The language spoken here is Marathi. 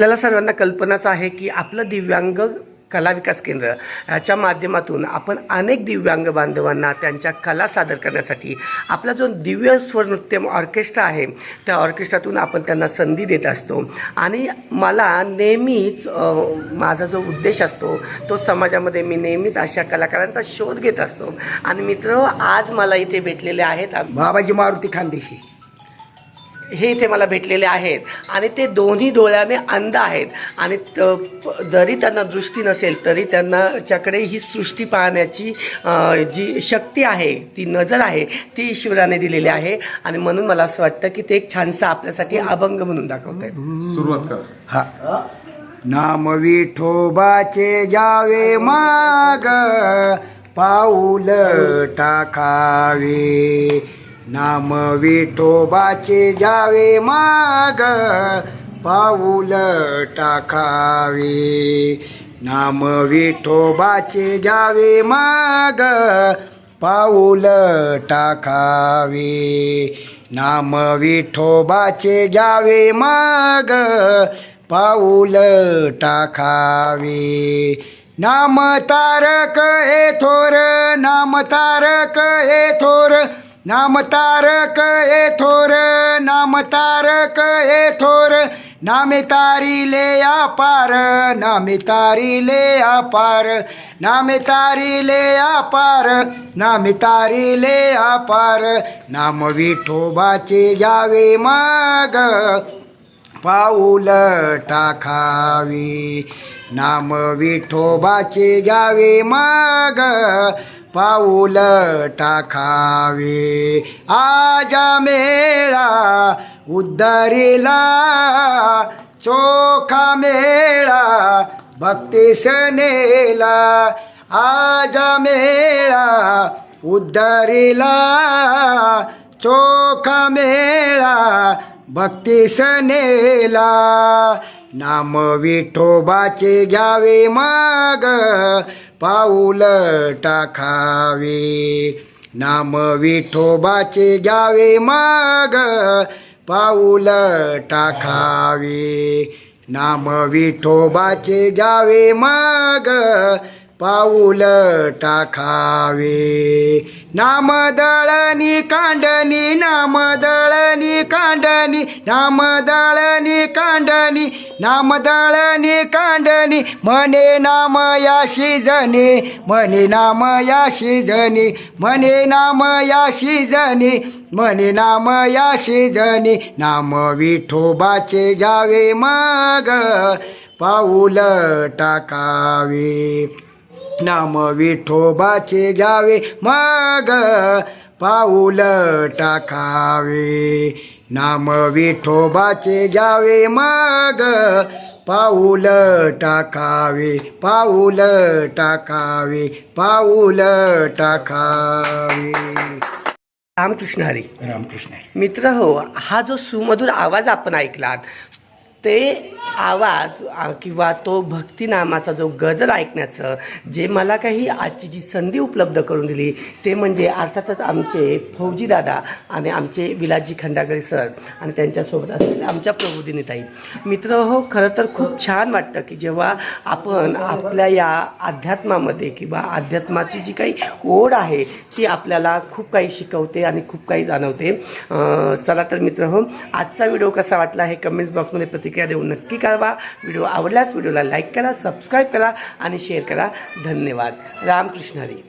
आपल्याला सर्वांना कल्पनाच आहे की आपलं दिव्यांग कला विकास केंद्र याच्या माध्यमातून आपण अनेक दिव्यांग बांधवांना त्यांच्या कला सादर करण्यासाठी आपला जो दिव्य स्वर नृत्य ऑर्केस्ट्रा आहे त्या ऑर्केस्ट्रातून आपण त्यांना संधी देत असतो. आणि मला नेहमीच माझा जो उद्देश असतो तो समाजामध्ये मी नेहमीच अशा कलाकारांचा शोध घेत असतो. आणि मित्र आज मला इथे भेटलेले आहेत बाबाजी मारुती खानदेशी. हे इथे मला भेटलेले आहेत. आणि ते दोन्ही डोळ्याने अंध आहेत. आणि जरी त्यांना दृष्टी नसेल तरी त्यांनाच्याकडे ही सृष्टी पाहण्याची जी शक्ती आहे ती नजर आहे ती ईश्वराने दिलेली आहे. आणि म्हणून मला असं वाटतं की ते एक छानसा आपल्यासाठी अभंग म्हणून दाखवत आहे सुरुवात करा. हा. नाम विठोबाचे जावे माग पाऊल टाकावे. नाम विठोबाचे जावे माग पाऊल टाकावे. नाम विठोबाचे जावे माग पाऊल टाकावे. नाम विठोबाचे जावे माग पाऊल टाकावे. नाम तारक हे थोर नाम तारक हे थोर नाम तारक हे थोर नाम तारक हे थोर नामे तारिले अपार नामे तारिले अपार नामे तारिले अपार नामे तारिले पार नाम विठोबाचे जावे मग पाऊल टाकावी. नाम विठोबाचे जावे मग पाऊल टाकावे. आजा मेळा उद्धरीला चोखा मेळा भक्ती सनेला. आजा मेळा उद्धरीला चोखा मेळा भक्ती नेला नाम विठोबाचे घ्यावे मग पाऊल टाकावे. नाम विठोबाचे घ्यावे मग पाऊल टाकावे. नाम विठोबाचे घ्यावे मग पाऊल टाकावे. नामदळनी कांडणी नामदळणी कांडणी नामदळनी कांडणी नामदळणी कांडणी. म्हणे नाम या जनी म्हणे नाम या जनी म्हणे नाम या शिजनी म्हणे नाम नाम विठोबाचे जावे मग पाऊल टाकावे. नाम विठोबाचे घ्यावे मग पाऊल टाकावे. नाम विठोबाचे घ्यावे मग पाऊल टाकावे पाऊल टाकावे पाऊल टाकावे. रामकृष्ण हरी. रामकृष्ण मित्र हो हा जो सुमधुर आवाज आपण ऐकलात ते आवाज किंवा तो भक्तिनामाचा जो गजल ऐकण्याचं जे मला काही आजची जी संधी उपलब्ध करून दिली ते म्हणजे अर्थातच आमचे फौजी दादा आणि आमचे विलाजी खंडागळे सर आणि त्यांच्यासोबत असलेले आमच्या प्रबोधिनीताई मित्र हो खरं तर खूप छान वाटतं की जेव्हा आपण आपल्या या अध्यात्मामध्ये किंवा अध्यात्माची जी काही ओढ आहे ती आपल्याला खूप काही शिकवते आणि खूप काही जाणवते. चला तर मित्र हो आजचा व्हिडिओ कसा वाटला हे कमेंट्स बॉक्समध्ये प्रतिक्रिया देऊन नक्की कळवा. व्हिडिओ आवडल्यास व्हिडिओला लाईक करा सबस्क्राईब करा आणि शेअर करा. धन्यवाद. रामकृष्ण हरी.